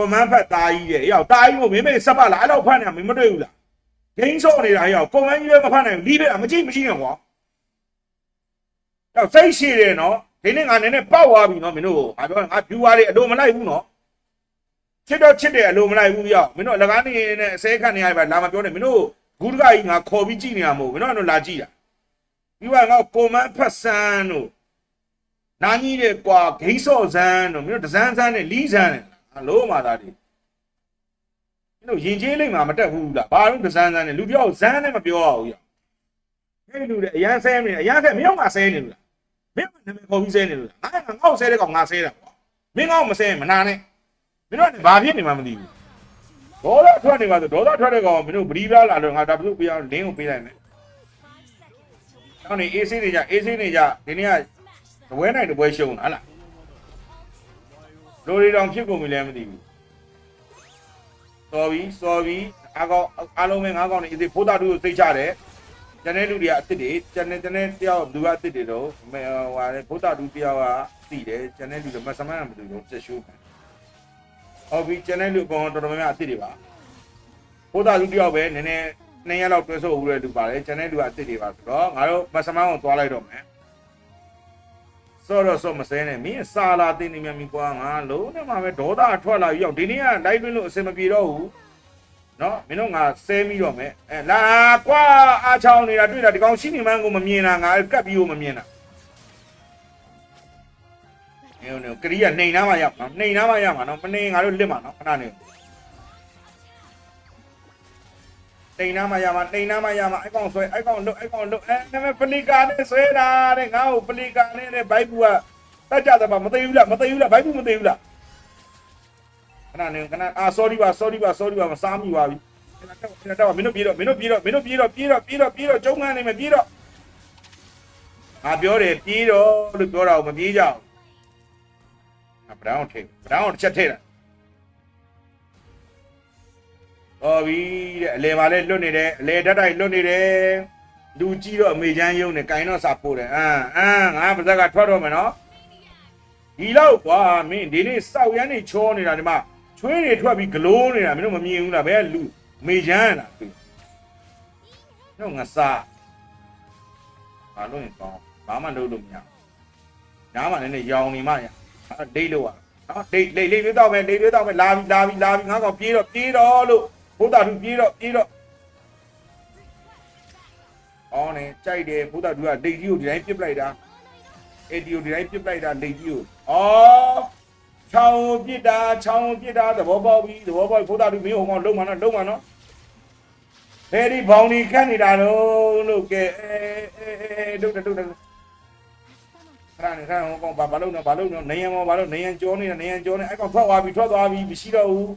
ကွန်မန်းဖတ်သားကြီးတဲ့ရောက်သားကြီးကိုမင်းမေစပတ်လာအဲ့တော့ဖတ်နေမင်းမတွေ့ဘူးလားဂိမ်းဆော့နေတာရောက်ကွန်မန်းကြီးလည်းမဖတ်နိုင်ဘူးလီးပဲမကြည့်မရှိနဲ့ကွာရောက်စိတ်ရှိတယ်နော်ဒီနေ့ငါနည်းနည်းပောက်သွားပြီနော်မင်းတို့ငါပြောငါဖြူသွားတယ်အလိုမလိုက်ဘူးနော်ချစ်တော့ချစ်တယ်အလိုမလိုက်ဘူးရောက်မင်းတို့လကားနေနဲ့အစဲခတ်နေရပါလာမပြောနဲ့မင်းတို့ဂုဒကကြီးငါခေါ်ပြီးကြည့်နေရမဟုတ်မင်းတို့ကတော့လာကြည့်တာပြီးတော့ငါကွန်မန်းဖတ်ဆန်းတို့နာကြီးတဲ့ကွာဂိမ်းစော့ဇန်းတို့မြို့တဇန်းဇန်းနဲ့လီးဇန်းနဲ့ အလို့မာသားတွေမင်းတို့ရင်ကျေးလိမ့်မှာမတက်ဘူးလားဘာလို့တဇန်းဇန်းနဲ့လူပြောဇန်းနဲ့မပြောရဘူးရအဲ့လူတွေအရန်ဆဲနေအရန်ဆဲမင်းကဆဲနေလို့လားမင်းကနာမည်ခေါ်ပြီးဆဲနေလို့လားငါကငေါ့ဆဲတဲ့ကောင်ငါဆဲတာကွာမင်းငေါ့မဆဲမနာနဲ့မင်းတို့ကဘာဖြစ်နေမှမသိဘူးဒေါသထွက်နေပါဆိုဒေါသထွက်တဲ့ကောင်မင်းတို့ဗရီးလာလာလို့ငါဒါဘလို့ပြအောင်လင်းကိုပေးလိုက်မယ်။ဟောနေအေးဆေးနေကြအေးဆေးနေကြဒီနေ့ကတပွဲနိုင်တပွဲရှုံးတာဟလား။ လိုရီတောင်ဖြစ်ကုန်ပြီလည်းမသိဘူး။စော်ပြီစော်ပြီအကောင်အားလုံးပဲငါးကောင်နေအေးဆေးဖိုးတာတူကိုသိချတယ်။ကျန်တဲ့လူတွေကအစ်စ်တွေကျန်တဲ့ကျန်တဲ့တယောက်လူကအစ်စ်တွေတော့ဟိုဟာလေဖိုးတာတူတယောက်ကသိတယ်ကျန်တဲ့လူတွေမဆမန်းမတူဘူးဆက်ရှိုးတယ်။ဟုတ်ပြီကျန်တဲ့လူအကောင်တော်တော်များများအစ်စ်တွေပါ။ဘုဒ္ဓလူတယောက်ပဲနည်းနည်းနှစ်ရက်လောက်တွဲဆိုဦးတဲ့လူပါတယ်ကျန်တဲ့လူကအစ်စ်တွေပါဆိုတော့ငါတို့မဆမန်းကိုသွားလိုက်တော့မယ် စောတော့စောမစဲနဲ့မင်းစာလာတင်နေမြန်ပြီကွာငါလုံးနဲ့မှပဲဒေါသထွက်လာပြီးအောင်ဒီနေ့က live လို့အဆင်မပြေတော့ဘူးနော်မင်းတို့ငါဆဲပြီးတော့မယ်အဲလာကွာအားချောင်းနေတာတွေ့တာဒီကောင်ရှိနေမှန်းကိုမမြင်တာငါကတ်ပြီးကိုမမြင်တာအဲနော်ကရိယာနှိမ်နာမှရမှာနှိမ်နာမှရမှာနော်မနှိမ်ငါတို့လစ်မှာနော်ခဏနေ တိန်နာမရမှာတိန်နာမရမှာအဲ့ကောင်ဆွဲအဲ့ကောင်လွတ်အဲ့ကောင်လွတ်အဲနာမည်ပလီကာနဲ့ဆွဲတာတဲ့ငါ့ကိုပလီကာနဲ့တဲ့ဘိုက်ဘူးကတတ်ကြတယ်ပါမသိဘူးလားမသိဘူးလားဘိုက်ဘူးမသိဘူးလားခဏနေခဏအာ sorry ပါ sorry ပါ sorry ပါမစားမိပါဘူးခဏတော့ခဏတော့မင်းတို့ပြေတော့မင်းတို့ပြေတော့မင်းတို့ပြေတော့ပြေတော့ပြေတော့ပြေတော့ကျုံငန်းနေမယ်ပြေတော့ငါပြောတယ်ပြေတော့လို့ပြောတာကိုမပြေကြဘူးဘရောင်းထိဘရောင်းတစ်ချက်ထိလို ဟောပြီတဲ့အလဲပါလဲလွတ်နေတယ်အလဲဓာတ်တိုက်လွတ်နေတယ်လူကြီးတော့အမေချမ်းယုံနေကင်တော့စာပို့တယ်အမ်အမ်ငါပါဇက်ကထွက်တော့မယ်နော်ဒီလောက်ကွာမင်းဒီနေ့စောက်ရမ်းနေချောနေတာဒီမှာချွေးတွေထွက်ပြီးဂလိုးနေတာမင်းတို့မမြင်ဘူးလားဘယ်လူအမေချမ်းလားတွေ့တော့ငါစားဘာလို့ရင်ကောင်းဘာမှလုပ်လို့မရညားမှလည်းရောင်နေမှရဒိတ်လို့อ่ะနော်ဒိတ်လိတ်လိတ်လေးတော့မယ်လိတ်လေးတော့မယ်လာပြီလာပြီလာပြီငါကောင်ပြေးတော့ပြေးတော့လို့ ဘုဒ္ဓသူပြေးတော့ပြေးတော့အောင်းနေကြိုက်တယ်ဘုဒ္ဓသူကလိတ်ကြီးကိုဒီတိုင်းပြစ်ပလိုက်တာအေဒီကိုဒီတိုင်းပြစ်ပလိုက်တာလိတ်ကြီးကိုအော်ချောင်းပြစ်တာချောင်းပြစ်တာသဘောပေါက်ပြီသဘောပေါက်ဘုဒ္ဓသူမင်းဟိုကောင်လုံးမနော်လုံးမနော်ဘယ်ဒီဘောင်ဒီခတ်နေတာတော့လို့ကဲအဲအဲဒုတ်ဒုတ်ဒုတ်ခရနေခရဟိုကောင်ဘာဘာလုံးနော်ဘာလုံးနော်နေရံမောဘာလို့နေရံကြောနေတာနေရံကြောနေအဲ့ကောင်ထွက်သွားပြီထွက်သွားပြီမရှိတော့ဘူး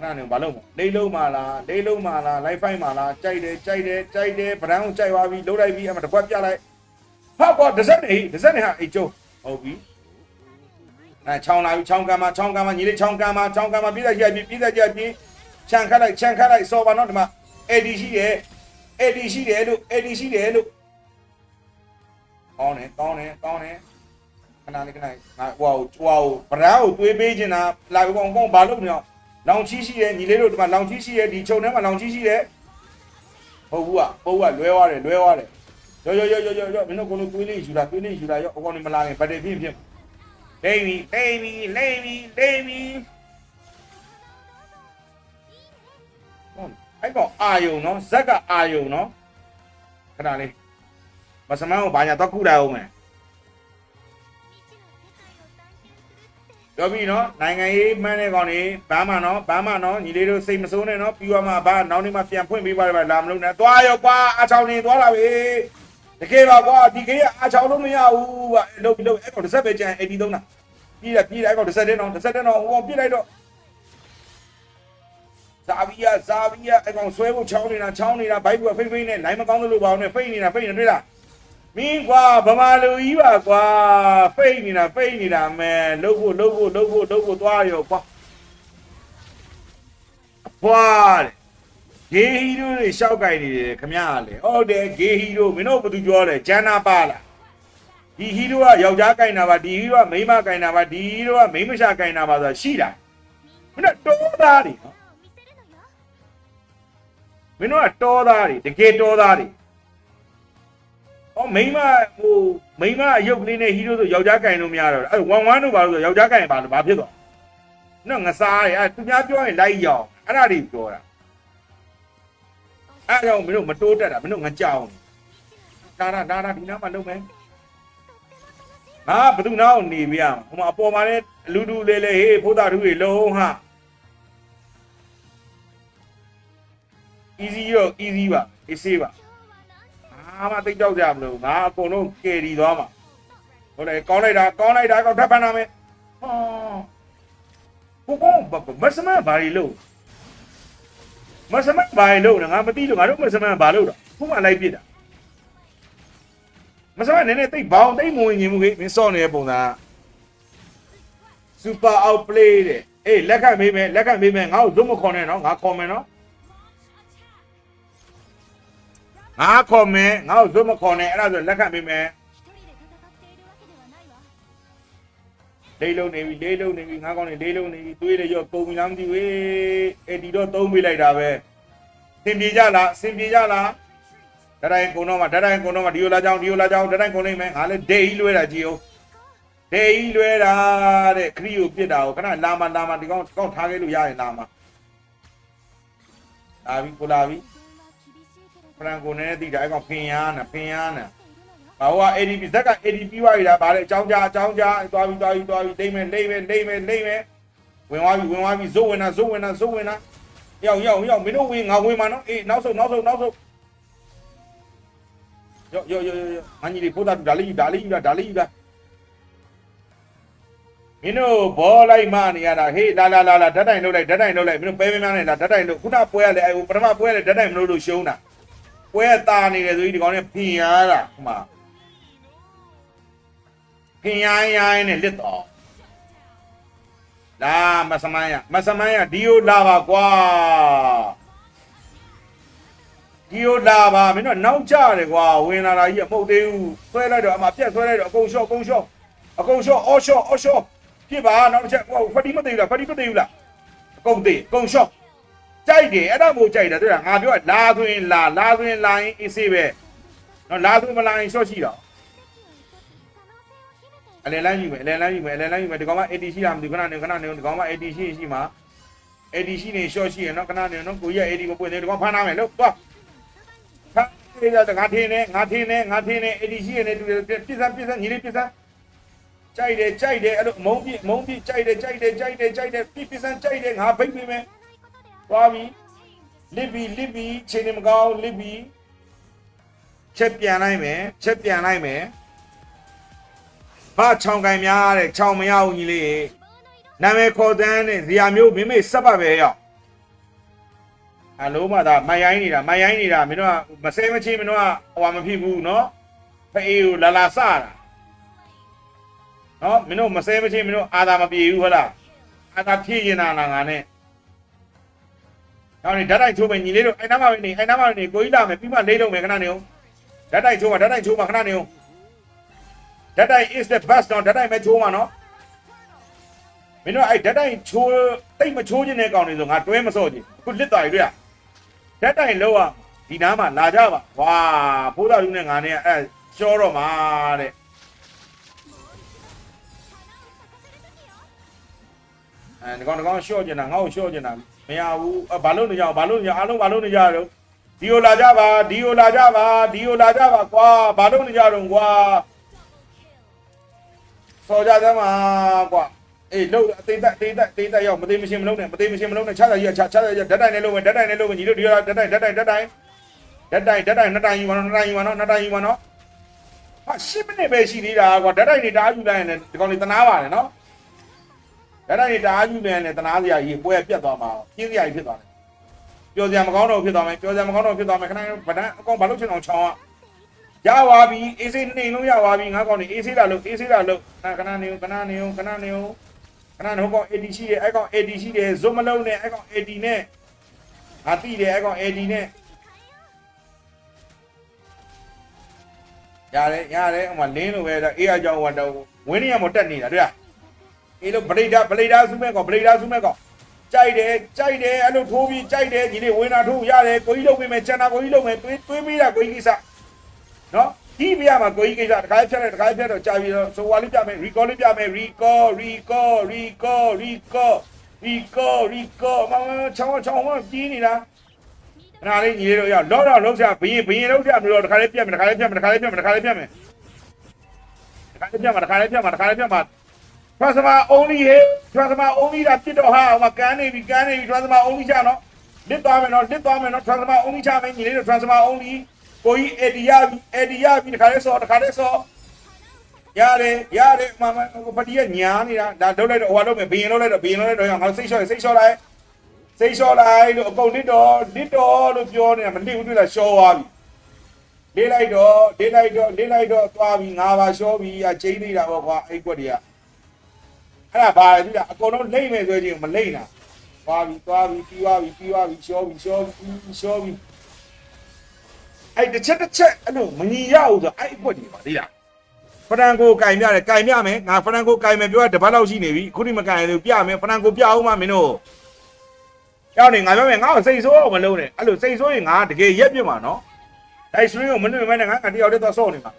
ခဏနေဘာလို့မလိမ့်လုံးမလားလိမ့်လုံးမလားလိုက်ဖိုင်းမလားကြိုက်တယ်ကြိုက်တယ်ကြိုက်တယ်ဗရန်ကိုကြိုက်သွားပြီလှုပ်လိုက်ပြီအမတကွက်ပြလိုက်ဟောကောဒဇက်နေဒဇက်နေဟာအိတ်ကျုံဟုတ်ပြီအဲချောင်းလာပြီချောင်းကမ်းမှာချောင်းကမ်းမှာညီလေးချောင်းကမ်းမှာချောင်းကမ်းမှာပြည်သက်ကြပြီပြည်သက်ကြပြီခြံခတ်လိုက်ခြံခတ်လိုက်စောပါတော့ဒီမှာ AD ရှိတယ် AD ရှိတယ်လို့ AD ရှိတယ်လို့ကောင်းတယ်ကောင်းတယ်ကောင်းတယ်ခဏလေးခဏလေးငါဟိုဟိုဟိုဗရန်ကိုတွေးပေးချင်တာလာကောင်းကောင်းဘာလို့မလဲ လောင်ချီရှိတယ်ညီလေးတို့ဒီမှာလောင်ချီရှိတယ်ဒီခြုံထဲမှာလောင်ချီရှိတယ်ဟုတ်ဘူးอ่ะပုတ်ကလွဲသွားတယ်လွဲသွားတယ်ရောရောရောရောရောရောမင်းတို့ကလို့တွေးလေးယူတာတွေးလေးယူတာရောအကောင်နေမလာခင်ဗတ်တယ်ပြင်းပြင်းလိမ့်ပြီလိမ့်ပြီလိမ့်ပြီလိမ့်ပြီဟုတ်အဲ့ကောင်အာယုံနော်ဇက်ကအာယုံနော်ခဏလေးမစမန်းကိုဘာညာတော့ခုလိုက်အောင်မယ် ပြောပြီနော်နိုင်ငံရေးမှန်းတဲ့ကောင်တွေဘာမှနော်ဘာမှနော်ညီလေးတို့စိတ်မဆိုးနဲ့နော်ပြီးသွားမှဘာနောက်နေ့မှပြန်ဖွင့်ပေးပါလေလာမလို့နဲ့သွားရောကွာအချောင်းနေသွားတာပဲတကယ်ပါကွာဒီကေကအချောင်းလို့မရဘူးကွာလုတ်ပြီးလုတ်အဲ့ကောင်တစ်ဆက်ပဲကြံ83တာပြီးတယ်ပြီးတယ်အဲ့ကောင်တစ်ဆက်တဲ့နော်တစ်ဆက်တဲ့နော်ဟိုကောင်ပြစ်လိုက်တော့ဇာဗီယာဇာဗီယာအဲ့ကောင်ဆွဲဖို့ချောင်းနေတာချောင်းနေတာဘိုက်ကဖိမ့်ဖိမ့်နဲ့နိုင်မကောင်းသလိုပါအောင်နဲ့ဖိမ့်နေတာဖိမ့်နေတွေ့လား မင်းကွာဗမာလူကြီးပါကွာဖိတ်နေတာဖိတ်နေတာမဲလှုပ်ဖို့လှုပ်ဖို့လှုပ်ဖို့လှုပ်ဖို့သွားရောကွာဘွာတဲ့ဂေဟီတို့တွေရှောက်ကင်နေတယ်ခမရလေဟုတ်တယ်ဂေဟီတို့မင်းတို့ဘာသူပြောလဲဂျန်နာပါလားဒီဟီတို့ကယောက်ျားကင်တာပါဒီဟီတို့ကမိန်းမကင်တာပါဒီဟီတို့ကမိန်းမရှာကင်တာပါဆိုတာရှိတာမင်းတို့တောသားတွေနော်မင်းတို့ကတောသားတွေတကယ်တောသားတွေ အော်မိန်းမဟိုမိန်းမအယုတ်ကလေးနဲ့ဟီးရိုးဆိုယောက်ျားကင်လို့မရတော့ဘူးအဲ့ဝမ်ဝမ်တို့ပါလို့ဆိုယောက်ျားကင်ပါလို့ဘာဖြစ်သွားနော်ငစားတယ်အဲ့သူများပြောရင်လိုက်ရအောင်အဲ့ဒါတွေပြောတာအဲ့ကြောင့်မင်းတို့မတိုးတက်တာမင်းတို့ငကြောင်ဒါရဒါရဒီနားမှာလုံးမယ်ဟာဘယ်သူနာကိုနေပြရဟိုမှာအပေါ်မှာလည်းလူလူလေးလေးဟေးဖိုးတာသူတွေလုံးဟာ easy ရော easy ပါ easy ပါ အားမသိကြောက်ကြမလို့ငါအကုန်လုံးကယ်ရီသွားမှာဟုတ်တယ်ကောင်းလိုက်တာကောင်းလိုက်တာကောက်ထပ်ပန်းလာမယ်ဟောကိုကောမစမဘာရီလို့မစမဘာရီလို့ငါမသိလို့ငါတို့မစမဘာလို့တော့ခုမှလိုက်ပြစ်တာမစမနည်းနည်းတိတ်ဘောင်းတိတ်မဝင်ရင်ဘူးခေမင်းစော့နေတဲ့ပုံစံစူပါအောက်ပလေးတဲ့အေးလက်ခံမေးမယ်လက်ခံမေးမယ်ငါ့ကိုဇွတ်မခေါ်နဲ့နော်ငါခေါ်မယ်နော် ငါခေါ်မယ်ငါ့ကိုဇွတ်မခေါ်နဲ့အဲ့ဒါဆိုလက်ခံပေးမယ်လေးလုံးနေပြီလေးလုံးနေပြီငါကောင်းနေလေးလုံးနေပြီသွေးလည်းရောပုံပြီလားမသိဘူးအေးအဲ့ဒီတော့သုံးပေးလိုက်တာပဲစင်ပြေကြလားစင်ပြေကြလားတတိုင်းကုံတော့မှတတိုင်းကုံတော့မှဒီလိုလာကြောင်းဒီလိုလာကြောင်းတတိုင်းကုံနေမယ်ငါလည်းဒေကြီးလွဲတာကြည့်အောင်ဒေကြီးလွဲတာတဲ့ခရီးကိုပြစ်တာကိုခဏလာမလာမဒီကောင်ဒီကောင်ထားခဲ့လို့ရရင်လာမလာပြီကိုလာပြီ ဖရန်ကိုနဲ့တည်တာအဲ့ကောင်ဖင်ရနာဖင်ရနာဘာဟိုက ADP ဇက်က ADP ဝါရတာဗါလေအကြောင်းကြားအကြောင်းကြားသွားပြီးသွားပြီးသွားပြီးလိမ့်မယ်လိမ့်မယ်လိမ့်မယ်လိမ့်မယ်ဝင်သွားပြီဝင်သွားပြီဇိုးဝင်တာဇိုးဝင်တာဇိုးဝင်တာရောက်ရောက်ရောက်မင်းတို့ဝင်ငါဝင်မှာနော်အေးနောက်ဆုံးနောက်ဆုံးနောက်ဆုံးယောယောယောယောမန်ကြီးလေးပို့တာဒါလေးယူဒါလေးယူတာဒါလေးယူတာမင်းတို့ဘောလိုက်မနေရတာဟေးလာလာလာလာဓာတ်တိုင်လုပ်လိုက်ဓာတ်တိုင်လုပ်လိုက်မင်းတို့ပဲပဲများနေလားဓာတ်တိုင်လုပ်ခုနပွဲရလေအဲပထမပွဲရလေဓာတ်တိုင်မလို့လို့ရှုံးတာ ပွဲตาနေတယ်ဆိုပြီးဒီကောင်နဲ့ဖင်ရတာဟိုမှာဖင်ရိုင်းရိုင်းနဲ့လစ်တော်လာမစမန်းရမစမန်းရဒီယိုလာပါကွာဒီယိုလာပါမင်းတို့နောက်ကြတယ်ကွာဝင်လာတာကြီးအမဟုတ်သေးဘူးဆွဲလိုက်တော့အမပြက်ဆွဲလိုက်တော့အကုန်ရှော့အကုန်ရှော့အကုန်ရှော့အော်ရှော့အော်ရှော့ပြစ်ပါနောက်တစ်ချက်ဟိုဖတီမသေးဘူးလားဖတီမသေးဘူးလားအကုန်သေးအကုန်ရှော့ ကြိုက်တယ်အဲ့ဒါမို့ကြိုက်တယ်တဲ့ငါပြောလာဆိုရင်လာလာဆိုရင်လာရင်အေးဆေးပဲနော်လာဆိုမလာရင်ရှော့ရှိတော့အလဲလန်းယူမယ်အလဲလန်းယူမယ်အလဲလန်းယူမယ်ဒီကောင်မ AD ရှိတာမသိဘူးခဏနေခဏနေဒီကောင်မ AD ရှိရှိမှာ AD ရှိနေရှော့ရှိရနော်ခဏနေနော်ကိုကြီးက AD မပွင့်သေးဒီကောင်ဖမ်းနာမယ်လို့သွားဖမ်းရတဲ့ငါထင်းနေငါထင်းနေငါထင်းနေ AD ရှိရနေတူပြစ်စမ်းပြစ်စမ်းညီလေးပြစ်စမ်းကြိုက်တယ်ကြိုက်တယ်အဲ့လိုမုံပြမုံပြကြိုက်တယ်ကြိုက်တယ်ကြိုက်တယ်ကြိုက်တယ်ပြစ်ပြစ်စမ်းကြိုက်တယ်ငါဖိတ်ပေးမယ် သွားပြီလစ်ပြီလစ်ပြီခြေနေမကောင်းလစ်ပြီချက်ပြန်လိုက်မယ်ချက်ပြန်လိုက်မယ်ဘာချောင်းကင်များတဲ့ချောင်းမရဘူးကြီးလေးနာမည်ခေါ်တန်းနဲ့ဇရာမျိုးမိမိစက်ပတ်ပဲရောက်အလုံးမသာမယိုင်းနေတာမယိုင်းနေတာမင်းတို့ကမစဲမချင်းမင်းတို့ကဟိုမဖြစ်ဘူးเนาะဖေးကိုလာလာစတာเนาะမင်းတို့မစဲမချင်းမင်းတို့အာသာမပြေဘူးဟုတ်လားအာသာဖြည့်ရင်လာငါနဲ့ ။ နောက်နေဓာတ်တိုက်ချိုးမယ်ညီလေးတို့အိုင်နာမပဲနေအိုင်နာမပဲနေကိုကြီးလာမယ်ပြီးမှလေးလုံးမယ်ခဏနေအောင်။ဓာတ်တိုက်ချိုးမှာဓာတ်တိုက်ချိုးမှာခဏနေအောင်။ဓာတ်တိုက် is the best တော့ဓာတ်တိုက်ပဲချိုးမှာနော်။မင်းတို့အဲ့ဓာတ်တိုက်ချိုးတိတ်မချိုးခြင်းတဲ့ကောင်တွေဆိုငါတွဲမစော့ကြည့်။ခုလစ်သွားပြီတွေ့ရ။ဓာတ်တိုက်လောက်ရဒီနားမှာလာကြပါ။ဝါဖိုးသားလူနဲ့ငါနဲ့အဲ့ရှောတော့မှာတဲ့။ အဲဒီကောင်ဒီကောင်ရှော့ကျင်တာငါ့ကိုရှော့ကျင်တာမရဘူးအဘာလို့နေကြအောင်ဘာလို့နေကြအားလုံးဘာလို့နေကြရတော့ဒီကိုလာကြပါဒီကိုလာကြပါဒီကိုလာကြပါကွာဘာလို့နေကြတော့ကွာစော်ကြသမားကွာအေးလို့အသေးသက်အသေးသက်အသေးသက်ရောက်မသေးမရှင်းမလုံးနဲ့မသေးမရှင်းမလုံးနဲ့ခြားရကြီးခြားခြားရကြီးဓာတ်တိုင်နဲ့လုံးမယ်ဓာတ်တိုင်နဲ့လုံးမယ်ညီတို့ဒီဓာတ်တိုင်ဓာတ်တိုင်ဓာတ်တိုင်ဓာတ်တိုင်ဓာတ်တိုင်နှစ်တိုင်ယူပါနော်နှစ်တိုင်ယူပါနော်နှစ်တိုင်ယူပါနော်ဟာ10မိနစ်ပဲရှိသေးတာကွာဓာတ်တိုင်တွေတအားယူလိုက်ရင်ဒီကောင်တွေတနာပါတယ်နော် ဒါတိုင်းတအားကြီးမြန်နဲ့တနာစရာကြီးပွဲပြတ်သွားမှာပြင်းစရာကြီးဖြစ်သွားတယ်ပျော်စရာမကောင်းတော့ဖြစ်သွားမယ်ပျော်စရာမကောင်းတော့ဖြစ်သွားမယ်ခဏဗဒန်းအကောင်ဘာလို့ချင်အောင်ချောင်းอ่ะရပါပြီအေးစေးနေလုံးရပါပြီငါကောင်နေအေးစေးလာလို့အေးစေးလာလို့ခဏနေခဏနေခဏနေခဏနေဟိုကောင် AD ရှိတယ်အဲ့ကောင် AD ရှိတယ်ဇွတ်မလုံးနဲ့အဲ့ကောင် AD နဲ့ငါတိတယ်အဲ့ကောင် AD နဲ့ရတယ်ရတယ်ဟိုမှာလင်းလို့ပဲအေးအကြောင်းကတော့ဝင်းနေရမတက်နေတာတွေ့လား အေးလို့ဗလိဒါဗလိဒါစုမဲ့ကောဗလိဒါစုမဲ့ကောကြိုက်တယ်ကြိုက်တယ်အဲ့လိုထိုးပြီးကြိုက်တယ်ညီလေးဝင်တာထိုးရတယ်ကိုကြီးလုပ်ပေးမယ်ကျန်တာကိုကြီးလုပ်မယ်တွေးတွေးပေးတာကိုကြီးကိစ္စနော်ဒီပြရမှာကိုကြီးကိစ္စတခါဖြတ်တယ်တခါဖြတ်တော့ကြာပြီးတော့ဆိုဝါလေးပြမယ် recall လေးပြမယ် recall recall recall recall recall recall မမချောင်းချောင်းမပြီးနေတာအဲ့ဒါလေးညီလေးတို့ရလောတော့လုံးချဘရင်ဘရင်လုံးချမလို့တခါလေးပြတ်မယ်တခါလေးပြတ်မယ်တခါလေးပြတ်မယ်တခါလေးပြတ်မယ်တခါလေးပြတ်မှာတခါလေးပြတ်မှာတခါလေးပြတ်မှာ transfer only ဟဲ့ transfer only တာပြစ်တော့ဟာဟိုမှာကန်နေပြီကန်နေပြီ transfer only ချနော်လစ်သွားမယ်နော်လစ်သွားမယ်နော် transfer only ချမယ်ညီလေးတို့ transfer only ကိုကြီး AD ရပြီ AD ရပြီတခါလေးစောတခါလေးစောရတယ်ရတယ်မမပတိရညာနေတာဒါလုပ်လိုက်တော့ဟိုလုပ်မယ်ဘီရင်လုပ်လိုက်တော့ဘီရင်လုပ်လိုက်တော့ငါစိတ်လျှော့စိတ်လျှော့လိုက်စိတ်လျှော့လိုက်လို့အကုန်လစ်တော့လစ်တော့လို့ပြောနေတာမလစ်ဘူးတွေ့လားရှော့သွားပြီလေးလိုက်တော့လေးလိုက်တော့လေးလိုက်တော့သွားပြီငါပါရှော့ပြီအချိန်နေတာပေါ့ကွာအဲ့ကွက်တွေက အဲ့ဒါဘာလဲဒီကအကုန်လုံးလိမ့်မယ်ဆိုရင်မလိမ့်တာသွားပြီသွားပြီပြီးသွားပြီပြီးသွားပြီရှောပြီရှောပြီရှောပြီအဲ့တစ်ချက်တစ်ချက်အဲ့လိုမညီရဘူးဆိုအဲ့အကွက်တွေပါသိလားဖရန်ကိုကင်ပြတယ်ကင်ပြမယ်ငါဖရန်ကိုကင်မယ်ပြောတပတ်လောက်ရှိနေပြီအခုဒီမကင်လို့ပြမယ်ဖရန်ကိုပြအောင်မမင်းတို့ရောက်နေငါပြောမယ်ငါ့ကိုစိတ်ဆိုးအောင်မလုပ်နဲ့အဲ့လိုစိတ်ဆိုးရင်ငါတကယ်ရက်ပြမှာနော်အဲ့စရင်းကိုမနှွေမနဲ့ငါတယောက်တည်းသွားဆော့နေမှာ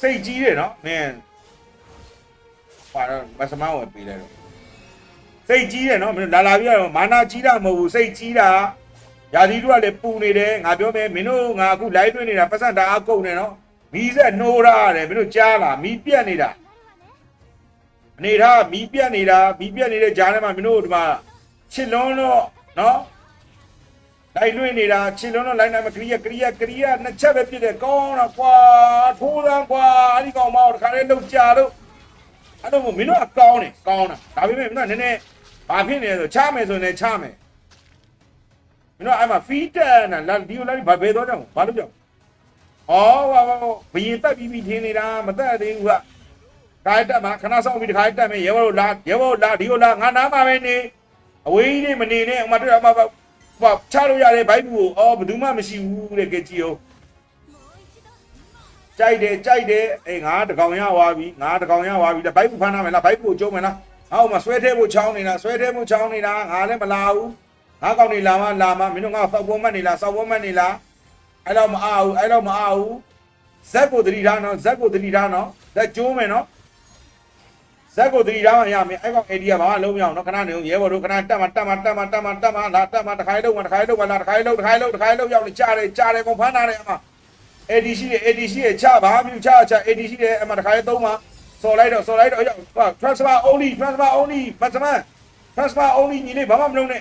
စိတ်ကြီးတယ်နော်မင်း ပါတော့မစမောင်းဝင်ပေးလိုက်တော့စိတ်ကြီးတယ်နော်မင်းလာလာပြီးတော့မာနာကြီးတာမဟုတ်ဘူးစိတ်ကြီးတာယာသီတို့ကလည်းပူနေတယ်ငါပြောမယ်မင်းတို့ငါအခု live တွေ့နေတာပတ်စံတအားကုန်နေနော်မီးဆက်နှိုးရတယ်မင်းတို့ကြားလားမီးပြက်နေတာအနေထားမီးပြက်နေတာမီးပြက်နေတဲ့ကြားထဲမှာမင်းတို့ဒီမှာချစ်လွန်းတော့နော်လိုက်လွင့်နေတာချစ်လွန်းတော့လိုက်နိုင်မကရိယာကရိယာကရိယာနှစ်ချက်ပဲပြစ်တယ်ကောင်းတော့ကွာထိုးသန်းကွာအဲ့ဒီကောင်မအောင်တခါလေးလှုပ်ကြလို့ အဲ့တော့မင်းတို့အကောင်းတယ်ကောင်းတာဒါပေမဲ့မင်းတို့ကနည်းနည်းဘာဖြစ်နေလဲဆိုချမယ်ဆိုရင်လည်းချမယ်မင်းတို့အဲ့မှာဖီးတက်နာလာဒီလိုလာဘာဘယ်တော့ကြောင်ဘာလို့ကြောင်ဩဘာဘာဘယင်တက်ပြီးပြီးထင်းနေတာမတက်သေးဘူးကခါတက်မှာခဏဆောင်ပြီးတခါတက်မယ်ရဲဘော်တို့လာရဲဘော်လာဒီလိုလာငါနားမှာပဲနေအဝေးကြီးမနေနဲ့အမတို့အမဘာချလို့ရတယ်ဘိုက်ဘူးကိုဩဘယ်သူမှမရှိဘူးတဲ့ကကြည့်အောင် ကြိုက်တယ်ကြိုက်တယ်အေးငါတကောင်ရသွားပြီငါတကောင်ရသွားပြီဒါဘိုက်ပူဖမ်းနာမယ်လားဘိုက်ပူကျုံမယ်လားဟောမှာဆွဲထဲဖို့ချောင်းနေတာဆွဲထဲဖို့ချောင်းနေတာငါလည်းမလာဘူးငါကောင်နေလာမလာမမင်းတို့ငါစောက်ပေါ်မှတ်နေလားစောက်ပေါ်မှတ်နေလားအဲ့တော့မအားဘူးအဲ့တော့မအားဘူးဇက်ကိုတတိထားနော်ဇက်ကိုတတိထားနော်ဇက်ကျိုးမယ်နော်ဇက်ကိုတတိထားမှရမယ်အဲ့ကောင်အေဒီယာဘာမှလုံးမရအောင်နော်ခဏနေရဲဘော်တို့ခဏတက်မှာတက်မှာတက်မှာတက်မှာတက်မှာလာတက်မှာတခါလုံးမှာတခါလုံးမှာလာတခါလုံးတခါလုံးတခါလုံးရောက်နေကြားတယ်ကြားတယ်ကုန်ဖမ်းတာတယ်အမ AD ရှိတယ် AD ရှိတယ်ချဘာမှမချချ AD ရှိတယ်အမှတခါလေးသုံးပါစော်လိုက်တော့စော်လိုက်တော့ရောက် transfer only transfer only ပတ်စမ transfer only ညီလေးဘာမှမလုပ်နဲ့